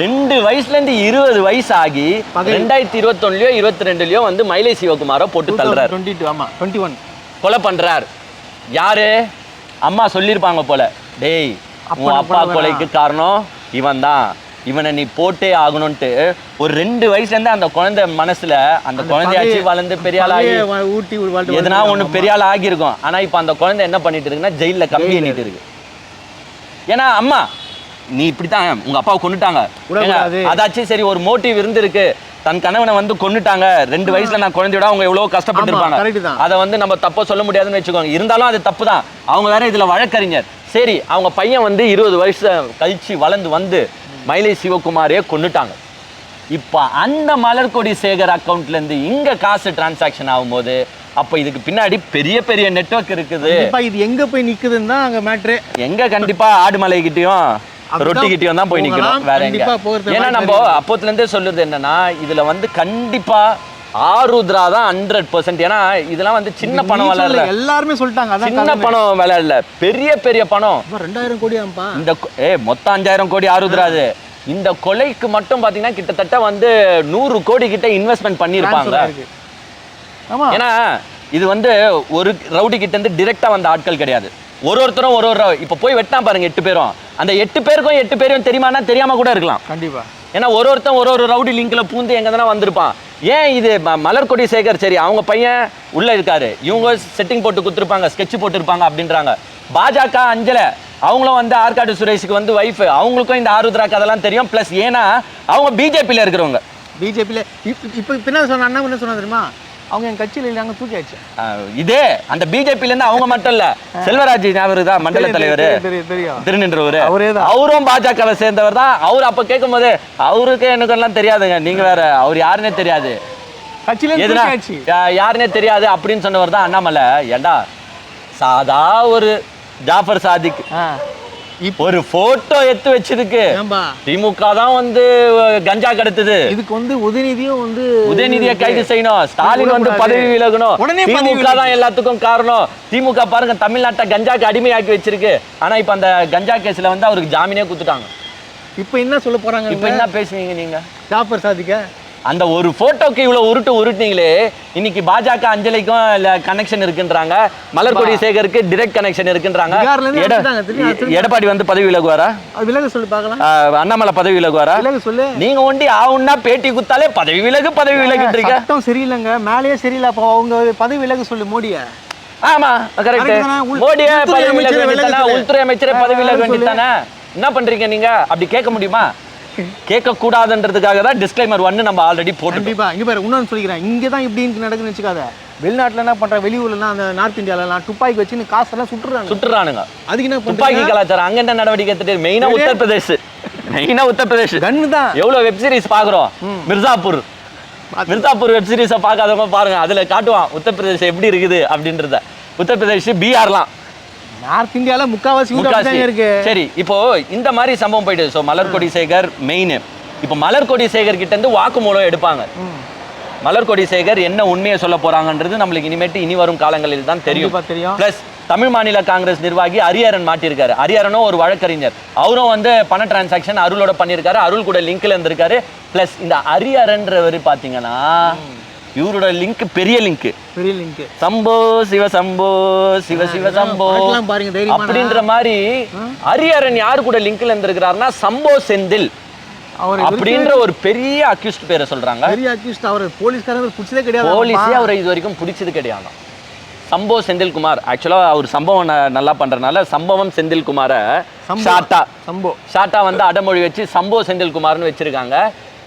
ரெண்டு வயசுல இருந்து இருபது வயசு ஆகி ரெண்டாயிரத்தி இருபத்தொன்னுலயோ இருபத்தி ரெண்டுலயோ வந்து மயிலை சிவகுமாரை போட்டு தள்ளுறாரு. டுவெண்ட்டி டூ ஆமா. டுவெண்ட்டி ஒன் கொலை பண்றார். யாரு? அம்மா சொல்லியிருப்பாங்க போல. டேய் உன் அப்பா கொலைக்கு காரணம் இவன் தான் இவனை நீ போட்டே ஆகணும்ட்டு ஒரு ரெண்டு வயசுல இருந்து அந்த குழந்தை மனசுல அந்த குழந்தையாச்சு வளர்ந்து பெரிய ஆளாகி ஊட்டி ஒரு வாழ்க்கை எதனா ஒண்ணு பெரிய ஆள் ஆகியிருக்கும். ஆனா இப்ப அந்த குழந்தை என்ன பண்ணிட்டு இருக்குன்னா ஜெயில்ல கம்பி எண்ணிட்டு இருக்கு. ஏன்னா அம்மா நீ இப்படித்தான் உங்க அப்பாவை கொன்னுட்டாங்க. விடக்கூடாது. ஏங்க, அதாச்சும் சரி ஒரு மோட்டிவ் இருந்திருக்கு. தன் கணவனை வந்து கொன்னுட்டாங்க. ரெண்டு வயசுல நான் குழந்தையோட அவங்க எவ்வளவு கஷ்டப்பட்டிருப்பாங்க. தான். அதை வந்து நம்ம தப்பா சொல்ல முடியாதுன்னு வச்சுக்கோங்க. இருந்தாலும் அது தப்பு தான். அவங்க வேற இதுல வழக்கறிஞர். சரி அவங்க பையன் வந்து இருபது வயசு கழிச்சு வளர்ந்து வந்து மயிலை சிவகுமாரே கொன்னுட்டாங்க. இப்போ அந்த மலர்கொடி சேகர் அக்கவுண்ட்ல இருந்து இங்க காசு டிரான்சாக்ஷன் ஆகும்போது அப்போ இதுக்கு பின்னாடி பெரிய பெரிய நெட்வொர்க் இருக்குது. இது எங்க போய் நிக்குதுன்னு தான் அங்க மேட்ரு எங்க கண்டிப்பா ஆடுமலை கிட்டயும் அப்படிதான் ரொட்டி கிட்டயும் தான் போய் நிக்கணும். வேற எங்க. ஏன்னா நம்ம அப்போத்துல இருந்தே சொல்லுது என்னன்னா இதுல வந்து கண்டிப்பா ஆருத்ரா தான் ஹண்ட்ரட் பர்சன்ட் ஏன்னா இதெல்லாம் வந்து சின்ன பணம் சொல்லல, எல்லாருமே சொல்லிட்டாங்க சின்ன பணம் வளரல பெரிய பெரிய பணம். ரெண்டாயிரம் கோடி இந்த ஏ மொத்தம் அஞ்சாயிரம் கோடி ஆருத்ரா அது. இந்த கொலைக்கு மட்டும் பாத்தீங்கன்னா கிட்டத்தட்ட வந்து நூறு கோடி கிட்ட இன்வெஸ்ட்மெண்ட் பண்ணியிருப்பாங்க. ஆமா. ஏன்னா இது வந்து ஒரு ரவுடி கிட்ட இருந்து டிரெக்டா வந்த ஆட்கள் கிடையாது. ஒரு ஒருத்தரும் ஒரு ஒரு இப்ப போய் வெட்டினா பாருங்க எட்டு பேரும். அந்த எட்டு பேருக்கும் எட்டு பேரும் தெரியுமானா தெரியாம கூட இருக்கலாம். கண்டிப்பா. ஏன்னா ஒரு ஒருத்தன் ஒரு ஒரு ரவுடி லிங்க்ல பூந்து எங்க தானே வந்திருப்பான். ஏன் இது மலர்கொடி சேகர்? சரி அவங்க பையன் உள்ள இருக்காரு. இவங்க செட்டிங் போட்டு கொடுத்துருப்பாங்க ஸ்கெட்ச் போட்டிருப்பாங்க அப்படின்றாங்க. பாஜக அஞ்சல. அவங்களும் வந்து ஆற்காடு சுரேஷுக்கு வந்து ஒய்ஃப் அவங்களுக்கும் இந்த ஆருத்ரா கதெல்லாம் தெரியும். ப்ளஸ் ஏன்னா அவங்க பிஜேபியில் இருக்கிறவங்க. பிஜேபியில் இப்போ இப்போ என்ன சொன்ன அண்ணா என்ன சொன்னா தெரியுமா? அவங்க என் கட்சியில் இல்லைங்க தூக்கியாச்சு இதே அந்த பிஜேபில இருந்து அவங்க மட்டும் இல்ல செல்வராஜ் ஞாபகம் தான் மண்டல தலைவர். திருநின்றவர் அவரே தான். அவரும் பாஜகவை சேர்ந்தவர் தான். அவர் அப்ப கேட்கும் போது அவருக்கு எனக்கு எல்லாம் தெரியாதுங்க. நீங்க வேற அவர் யாருன்னே தெரியாது. யாருன்னே தெரியாது அப்படின்னு சொன்னவர் தான் அண்ணாமலை. ஏண்டா சாதா ஒரு ஜாஃபர் சாதிக் ஒரு போட்டோ எடுத்து வச்சதுக்கு ஏன்பா? திமுக தான் வந்து கஞ்சா கடத்துது. இதுக்கு வந்து உதயநிதியும் வந்து உதயநிதியை கைது செய்யணும். ஸ்டாலின் வந்து. பதவி விலகணும். திமுக தான் எல்லாத்துக்கும் காரணம். திமுக பாருங்க தமிழ்நாட்டை கஞ்சாக்கு அடிமையாக்கி வச்சிருக்கு. ஆனா இப்ப அந்த கஞ்சா கேஸ்ல வந்து அவருக்கு ஜாமீனே குத்துட்டாங்க இப்போ என்ன சொல்ல போறாங்க இப்ப என்ன பேசுவீங்க நீங்க? ஜாஃபர் சாதிக்க அந்த ஒரு போட்டோக்கு இவ்வளவு உருட்டு உருட்டுனீங்களே இன்னைக்கு பாஜக அஞ்சலிக்கும் கனெக்ஷன் இருக்குன்றாங்க. மலர்கொடி சேகருக்கு டிரெக்ட் கனெக்ஷன் இருக்குன்றாங்க. எடப்பாடி வந்து பதவி விலகுவாரா? விலகு சொல்லு பார்க்கலாம். அண்ணாமலை பதவி விலகுவாரா? விலகு சொல்லு. நீங்க ஒண்டி ஆவுன்னா பேட்டி குத்தாலே பதவி விலகு பதவி விலகுன்றீங்க சட்டம் சரியில்லைங்க. மேலேயே சரியில்லை. அப்போ அவங்க பதவி விலகு சொல்லு மோடிய. ஆமா கரெக்ட் மோடியே பதவி விலக உள்துறை அமைச்சரே. பதவி விலக வேண்டியதானே என்ன பண்றீங்க நீங்க? அப்படி கேட்க முடியுமா? கேட்க கூடாதுன்றதுக்காக தான் டிஸ்க்ளைமர் ஒன்னு நம்ம ஆல்ரெடி போட்டு கண்டிப்பா. இங்க பாரு இன்னொன்னு சொல்லிக்கிறேன். இங்க தான் இப்படி இருக்கு நடக்குதுன்னு வச்சுக்காத வெளிநாட்டுல என்ன பண்ற? வெளியூர்லாம் அந்த நார்த் இந்தியாலலாம் துப்பாக்கி வச்சுன்னு காசெல்லாம் சுட்டுறாங்க சுட்டுறானுங்க. அதுக்கு என்ன துப்பாக்கி கலாச்சாரம். அங்க என்ன நடவடிக்கை எடுத்துட்டு மெயினா உத்தரப்பிரதேஷ். மெயினா உத்தரப்பிரதேஷ். கன்னு தான். எவ்வளவு வெப் சீரிஸ் பாக்குறோம் மிர்சாப்பூர் மிர்சாப்பூர் வெப் சீரிஸை பார்க்காதவங்க பாருங்க. அதுல காட்டுவான். உத்தரப்பிரதேஷ் எப்படி இருக்குது அப்படின்றத. உத்தரப்பிரதேஷ் பீகார்லாம் நார்த் இந்தியால முக்காவாசி இருக்கு. சரி இப்போ இந்த மாதிரி சம்பவம் போயிட்டு ஸோ மலர்கொடி சேகர் மெயின் இப்போ மலர்கொடி சேகர் கிட்ட இருந்து வாக்குமூலம் எடுப்பாங்க. மலர்கொடி சேகர் என்ன உண்மையை சொல்ல போறாங்கன்றது நம்மளுக்கு இனிமேட்டு இனி வரும் காலங்களில் தான் தெரியும். தெரியும். பிளஸ் தமிழ் மாநில காங்கிரஸ் நிர்வாகி ஹரிஹரன் மாட்டியிருக்காரு. ஹரிஹரனும் ஒரு வழக்கறிஞர். அவரும் வந்து பண டிரான்சாக்ஷன் அருளோட பண்ணியிருக்காரு. அருள் கூட லிங்க்ல இருந்திருக்காரு. பிளஸ் இந்த ஹரிஹரன்றவர் பாத்தீங்கன்னா இவரோட லிங்க் பெரிய லிங்க் பெரிய லிங்க் சம்போ சிவ சம்போ சிவ சிவ சம்போ. அப்படின்ற மாதிரி ஹரிஹரன் யாரு கூட லிங்க்ல இருந்திருக்கிறாருன்னா சம்போ செந்தில். அப்படின்ற ஒரு பெரிய அக்யூஸ்ட் பேரை சொல்றாங்க. பெரிய அக்யூஸ்ட் அவர் போலீஸ்காரங்க பிடிச்சதே கிடையாது. போலீஸே அவரை இது வரைக்கும் பிடிச்சது கிடையாது. சம்போ செந்தில்குமார். ஆக்சுவலா அவர் சம்பவம் நல்லா பண்றதுனால சம்பவம் செந்தில்குமார. ஷார்ட்டா சம்போ ஷார்ட்டா வந்து அடமொழி வச்சு சம்போ செந்தில்குமார்னு வச்சிருக்காங்க.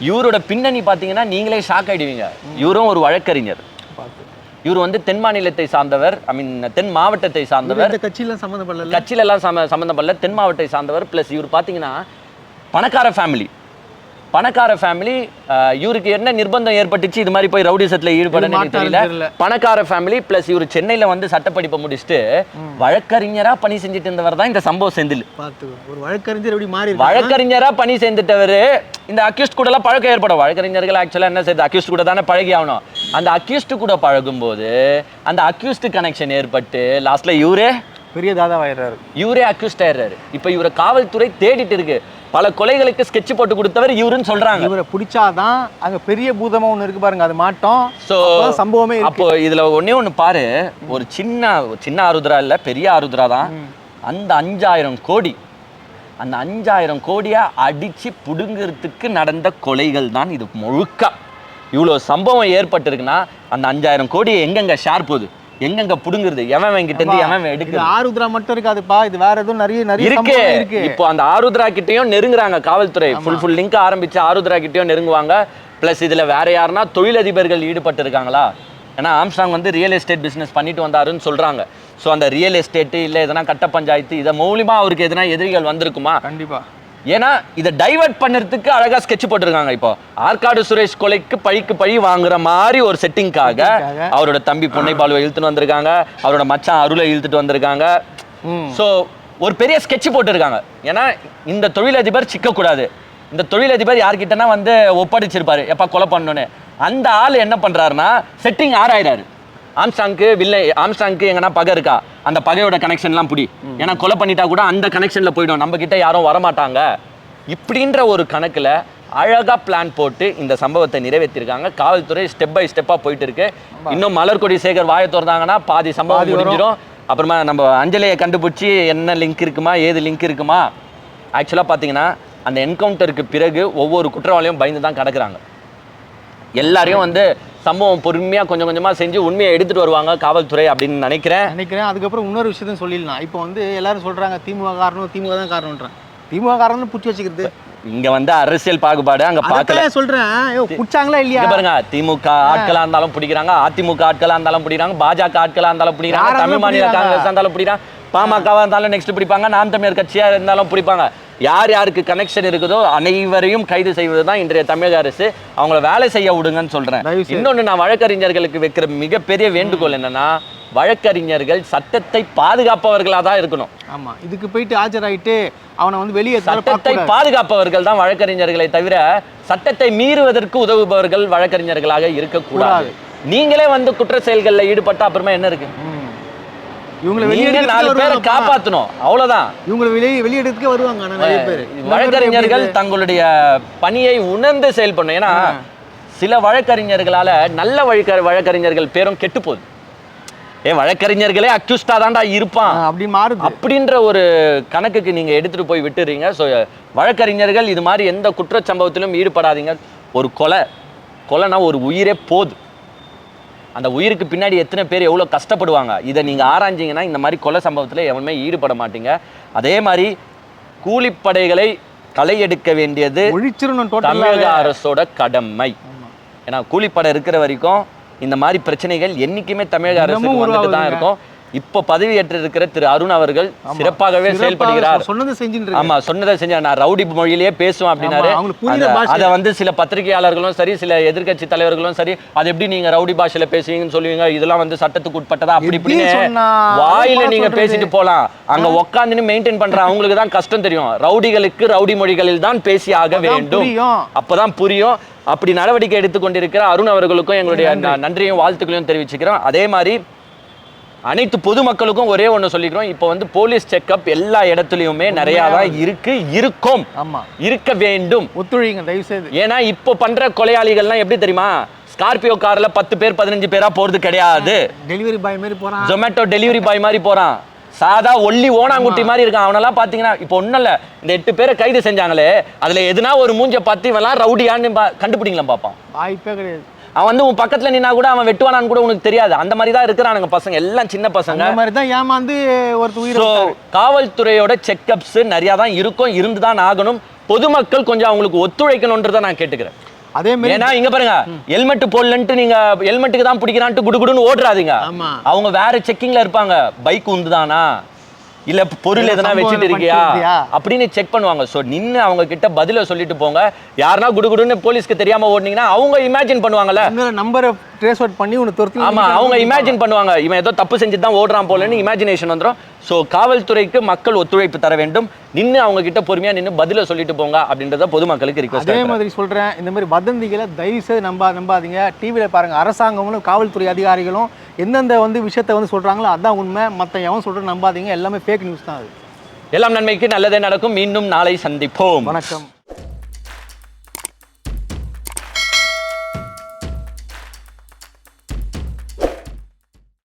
இவரோட பின்னணி பாத்தீங்கன்னா நீங்களே ஷாக் ஆயிடுவீங்க. இவரும் ஒரு வழக்கறிஞர். இவர் வந்து தென் மாநிலத்தை சார்ந்தவர் ஐ மீன் தென் மாவட்டத்தை சார்ந்தவர். கட்சியில சம்மந்தப்படல. கட்சியில எல்லாம் சம சம்மந்தப்படல. தென் மாவட்டத்தை சார்ந்தவர். ப்ளஸ் இவர் பார்த்தீங்கன்னா பணக்கார ஃபேமிலி பணக்கார ஃபேமிலி இவருக்கு என்ன நிர்பந்தம் ஏற்பட்டுச்சு? இது மாதிரி போய் ரவுடிசத்தில் ஈடுபடன்னு எனக்கு மாட்டாருன்னு தெரியல. பணக்கார ஃபேமிலி ப்ளஸ் இவர் சென்னையில வந்து சட்டப்படிப்பை முடிச்சுட்டு வழக்கறிஞரா பணி செஞ்சுட்டு இருந்தவர் தான் இந்த சம்பவ செந்தில். ஒரு வழக்கறிஞர் எப்படி மாறி இருக்கு வழக்கறிஞரா பணி செஞ்சுட்டவர் இந்த அக்யூஸ்ட் கூட எல்லாம் பழக்கம் ஏற்படும். வழக்கறிஞர்கள் ஆக்சுவலா என்ன செய்யுது அக்யூஸ்ட் கூட தானே பழகி ஆகணும். அந்த அக்யூஸ்ட் கூட பழகும்போது அந்த அக்யூஸ்ட் கனெக்ஷன் ஏற்பட்டு லாஸ்ட்ல இவரே பெரிய தாதாவாயிடுறாரு இவரே அக்யூஸ்ட் ஆயிடுறாரு. இப்போ இவரை காவல்துறை தேடிட்டு இருக்கு. பல கொலைகளுக்கு ஸ்கெட்ச் போட்டு கொடுத்தவர் இவருன்னு சொல்றாங்க. இவரை பிடிச்சாதான் அங்க பெரிய பூதமா ஒண்ணு இருக்கு பாருங்க அது மாட்டோம். ஸோ அப்பதான் சம்பவமே அப்போ இதுல ஒண்ணே ஒண்ணு பாரு ஒரு சின்ன சின்ன ஆருத்ரா இல்ல பெரிய ஆருத்ரா தான். அந்த அஞ்சாயிரம் கோடி அந்த அஞ்சாயிரம் கோடியை அடிச்சு புடுங்கிறதுக்கு நடந்த கொலைகள் தான் இது முழுக்க. இவ்வளோ சம்பவம் ஏற்பட்டிருக்குன்னா அந்த அஞ்சாயிரம் கோடியை எங்கெங்க ஷேர் போகுது? எங்கெங்க புடுங்குறது? எவன் கிட்ட இருந்து எவன் இது எடுக்குது ஆருத்ரா மட்டும் இருக்காதுப்பா. இது வேற எதுவும் நிறைய நிறைய இருக்கு. இப்போ அந்த ஆருத்ரா கிட்டயும் நெருங்குறாங்க காவல்துறை. ஃபுல் ஃபுல் லிங்க் ஆரம்பிச்சு ஆருத்ரா கிட்டயும் நெருங்குவாங்க. ப்ளஸ் இதுல வேற யாருன்னா தொழிலதிபர்கள் ஈடுபட்டு இருக்காங்களா ஏன்னா ஆம்ஸ்டாங் வந்து ரியல் எஸ்டேட் பிசினஸ் பண்ணிட்டு வந்தாருன்னு சொல்றாங்க. ஸோ அந்த ரியல் எஸ்டேட் இல்ல எதனா கட்ட பஞ்சாயத்து இதை மூலியமா அவருக்கு எதனா எதிரிகள் வந்திருக்குமா? கண்டிப்பா. ஏன்னா இதை டைவர்ட் பண்ணறதுக்கு அழகா ஸ்கெட்ச் போட்டிருக்காங்க இப்போ. ஆற்காடு சுரேஷ் கொலைக்கு பழிக்கு பழி வாங்குற மாதிரி ஒரு செட்டிங்காக. அவரோட தம்பி பொன்னை பாலுவை இழுத்துட்டு வந்திருக்காங்க. அவரோட மச்சான் அருளை இழுத்துட்டு வந்திருக்காங்க. ஸோ ஒரு பெரிய ஸ்கெட்ச் போட்டிருக்காங்க. ஏன்னா இந்த தொழிலதிபர் சிக்கக்கூடாது. இந்த தொழிலதிபர் யார்கிட்டனா வந்து ஒப்படைச்சிருப்பாரு. எப்பா கொலை பண்ணணும்னு. அந்த ஆள் என்ன பண்றாருன்னா செட்டிங் ஆறாயிராரு ஆம்ஸ்டாங்க்கு வில்லை ஆம்ஸ்டாங்க்கு எங்கன்னா பகை இருக்கா? அந்த பகையோட கனெக்ஷன்லாம் புடி. ஏன்னா கொலை பண்ணிட்டா கூட அந்த கனெக்ஷன்ல போயிடும். நம்ம கிட்ட யாரும் வரமாட்டாங்க. இப்படின்ற ஒரு கணக்குல அழகா பிளான் போட்டு இந்த சம்பவத்தை நிறைவேற்றிருக்காங்க. காவல்துறை ஸ்டெப் பை ஸ்டெப்பா போயிட்டு இருக்கு. இன்னும் மலர்கொடி சேகர் வாயை திறந்தாங்கன்னா பாதி சம்பவம். முடிஞ்சிடும் அப்புறமா நம்ம அஞ்சலியை கண்டுபிடிச்சி என்ன லிங்க் இருக்குமா ஏது லிங்க் இருக்குமா? ஆக்சுவலாக பார்த்தீங்கன்னா அந்த என்கவுண்டருக்கு பிறகு ஒவ்வொரு குற்றவாளியும் பயந்து தான் கிடக்குறாங்க. எல்லாரையும் வந்து சம்பவம் பொறுமையாக கொஞ்சம் கொஞ்சமாக செஞ்சு உண்மையை எடுத்துட்டு வருவாங்க காவல்துறை அப்படின்னு நினைக்கிறேன். நினைக்கிறேன். அதுக்கப்புறம் இன்னொரு விஷயத்தையும் சொல்லிடலாம். இப்போ வந்து எல்லாரும் சொல்றாங்க திமுக காரணம் திமுக தான் காரணம்ன்றான் திமுக காரணம்னு புடிச்சு வச்சுக்கிறது. இங்க வந்து அரசியல் பாகுபாடு அங்க பார்க்கல. அதான் சொல்றேன். ஐயோ புடிச்சாங்களா இல்லையா? பாருங்க திமுக ஆட்களா இருந்தாலும் பிடிக்கிறாங்க அதிமுக ஆட்களா இருந்தாலும் பிடிக்கிறாங்க பாஜக ஆட்களா இருந்தாலும் பிடிக்கிறாங்க தமிழ் மாநில காங்கிரஸ் இருந்தாலும் பிடிக்கிறாங்க பாமகவா இருந்தாலும் நெக்ஸ்ட் பிடிப்பாங்க நாம் தமிழர் கட்சியா இருந்தாலும் பிடிப்பாங்க. யார் யாருக்கு கனெக்ஷன் இருக்குதோ அனைவரையும் கைது செய்வது தான் இன்றைய தமிழக அரசு. அவங்கள வேலை செய்ய விடுங்கன்னு செய்து. இன்னொன்னு நான் வழக்கறிஞர்களுக்கு வைக்கிற மிகப்பெரிய வேண்டுகோள் என்னன்னா வழக்கறிஞர்கள் சட்டத்தை பாதுகாப்பவர்களா தான் இருக்கணும். ஆமா இதுக்கு போயிட்டு ஆஜராயிட்டு அவனை வந்து வெளியே சட்டத்தை பாதுகாப்பவர்கள் தான் வழக்கறிஞர்களை தவிர சட்டத்தை மீறுவதற்கு உதவுபவர்கள் வழக்கறிஞர்களாக இருக்கக்கூடாது. நீங்களே வந்து குற்ற செயல்கள்ல ஈடுபட்டா அப்புறமா என்ன இருக்கு? இவங்களை வெளியே நாலு பேரை காப்பாத்தணும். அவ்வளவுதான். இவங்களை வெளியே வெளியெடுத்துக்கே வருவாங்க நிறைய பேர். வழக்கறிஞர்கள் தங்களுடைய பணியை உணர்ந்து செயல்படணும். ஏன்னா சில வழக்கறிஞர்களால நல்ல வழக்க வழக்கறிஞர்கள் பேரும் கெட்டு போகுது. ஏன் வழக்கறிஞர்களே அக்யூஸ்டா தான்டா இருப்பான். அப்படி மாறுது. அப்படின்ற ஒரு கணக்குக்கு நீங்க எடுத்துட்டு போய் விட்டுறீங்க. ஸோ வழக்கறிஞர்கள் இது மாதிரி எந்த குற்றச்சம்பவத்திலும் ஈடுபடாதீங்க. ஒரு கொலை. கொலைனா ஒரு உயிரே போகுது அந்த உயிருக்கு பின்னாடி எத்தனை பேர் எவ்வளோ கஷ்டப்படுவாங்க? இதை நீங்கள் ஆராய்ஞ்சீங்கன்னா இந்த மாதிரி கொலை சம்பவத்தில் எவனுமே ஈடுபட மாட்டீங்க. அதே மாதிரி கூலிப்படைகளை களை எடுக்க வேண்டியது தமிழக அரசோட கடமை. ஏன்னா கூலிப்படை இருக்கிற வரைக்கும் இந்த மாதிரி பிரச்சனைகள் என்னைக்குமே தமிழக வந்துட்டு தான். இருக்கும். இப்போ பதவியேற்று இருக்கிற திரு அருண் அவர்கள் சிறப்பாகவே செயல்படுகிறார். சொன்னது செஞ்சுட்டு ஆமா சொன்னதை செஞ்ச நான் ரவுடி மொழியிலேயே பேசுவேன் அப்படின்னாரு. அத- வந்து சில பத்திரிகையாளர்களும் சரி சில எதிர்க்கட்சி தலைவர்களும் சரி அது எப்படி நீங்க ரவுடி பாஷையில பேசுவீங்கன்னு சொல்லுவீங்க? இதெல்லாம் வந்து சட்டத்துக்கு உட்பட்டதா? அப்படி இப்படின்னு? வாயில நீங்க. பேசிட்டு போலாம். அங்க உட்காந்துன்னு மெயின்டைன் பண்ற அவங்களுக்கு தான் கஷ்டம் தெரியும். ரவுடிகளுக்கு ரவுடி மொழிகளில் தான் பேசி ஆக வேண்டும். அப்பதான் புரியும். அப்படி நடவடிக்கை எடுத்துக்கொண்டிருக்கிற அருண் அவர்களுக்கும் எங்களுடைய நன்றியும் வாழ்த்துக்களையும் தெரிவிச்சுக்கிறோம். அதே மாதிரி அனைத்து பொதுமக்களுக்கும் ஒரே ஒண்ணு சொல்லிக்கிறோம். இப்போ வந்து போலீஸ் செக்கப் எல்லா இடத்துலயுமே நிறைய தான் இருக்கு இருக்கும். ஆமா. இருக்க வேண்டும். ஒத்துழைங்க தயவு செய்து ஏன்னா இப்போ பண்ற கொலையாளிகள்லாம் எப்படி தெரியுமா? ஸ்கார்பியோ கார்ல பத்து பேர் பதினஞ்சு பேரா போறது கிடையாது. டெலிவரி பாய் மாதிரி போறான். ஜொமேட்டோ டெலிவரி பாய் மாதிரி போறான். சாதா ஒல்லி ஓனாங்குட்டி மாதிரி இருக்கான். அவனெல்லாம் பாத்தீங்கன்னா இப்போ ஒண்ணும் இல்ல. இந்த எட்டு பேரை கைது செஞ்சாங்களே அதுல எதுனா ஒரு மூஞ்ச பார்த்து இவன்லாம் ரவுடியான்னு பா- கண்டுபிடிக்கலாம் பாப்பான். வாய்ப்பே கிடையாது. அவன் வந்து உன் பக்கத்துல நின்னா கூட அவன் வெட்டுவானான்னு கூட உனக்கு தெரியாது. அந்த மாதிரி தான் இருக்கிறானுங்க பசங்க. எல்லாம் சின்ன பசங்க. அந்த மாதிரி தான் ஏமாந்து ஒருத்தர் உயிரை ஸோ காவல்துறையோட செக்கப்ஸ் நிறையா தான் இருக்கும் இருந்து தான் ஆகணும். பொதுமக்கள் கொஞ்சம் அவங்களுக்கு ஒத்துழைக்கணுன்றதை நான் கேட்டுக்கிறேன். அதே மாதிரி ஏன்னா இங்க பாருங்க ஹெல்மெட் போடலன்ட்டு நீங்க ஹெல்மெட்டுக்கு தான் பிடிக்கிறான்ட்டு குடுகுடுன்னு ஓடுறாதீங்க. அவங்க வேற செக்கிங்ல இருப்பாங்க. பைக் உந்துதானா? இல்ல பொருள் எதனா வச்சுட்டு இருக்கியா? அப்படின்னு செக் பண்ணுவாங்க. சோ நின்னு அவங்க கிட்ட பதில சொல்லிட்டு போங்க. யாருன்னா குடுகுடுன்னு போலீஸ்க்கு தெரியாம ஓடுனீங்கன்னா அவங்க இமேஜின் பண்ணுவாங்கல்ல. நம்பரை ட்ரேஸ் அவுட் பண்ணி உனக்கு துரத்தி ஆமா அவங்க இமேஜின் பண்ணுவாங்க. இவன் ஏதோ தப்பு செஞ்சுட்டு தான் ஓடுறான் போலன்னு இமேஜினேஷன் வந்துரும். ஸோ காவல்துறைக்கு மக்கள் ஒத்துழைப்பு தர வேண்டும். நின்னு அவங்க கிட்ட பொறுமையா நின்னு பதில சொல்லிட்டு போங்க அப்படின்றத பொதுமக்களுக்கு ரிக்வஸ்ட் அதே மாதிரி சொல்றேன் இந்த மாதிரி வதந்திகளை தயவு செய்து நம்ப நம்பாதீங்க. டிவியில் பாருங்க அரசாங்கமும் காவல்துறை அதிகாரிகளும் எந்தெந்த வந்து விஷயத்த வந்து சொல்றாங்களோ அதான் உண்மை. மற்ற எவன் சொல்றது நம்பாதீங்க. எல்லாமே ஃபேக் நியூஸ் தான் அது. எல்லாம் நன்மைக்கு நல்லதே நடக்கும். மீண்டும் நாளை சந்திப்போம். வணக்கம்.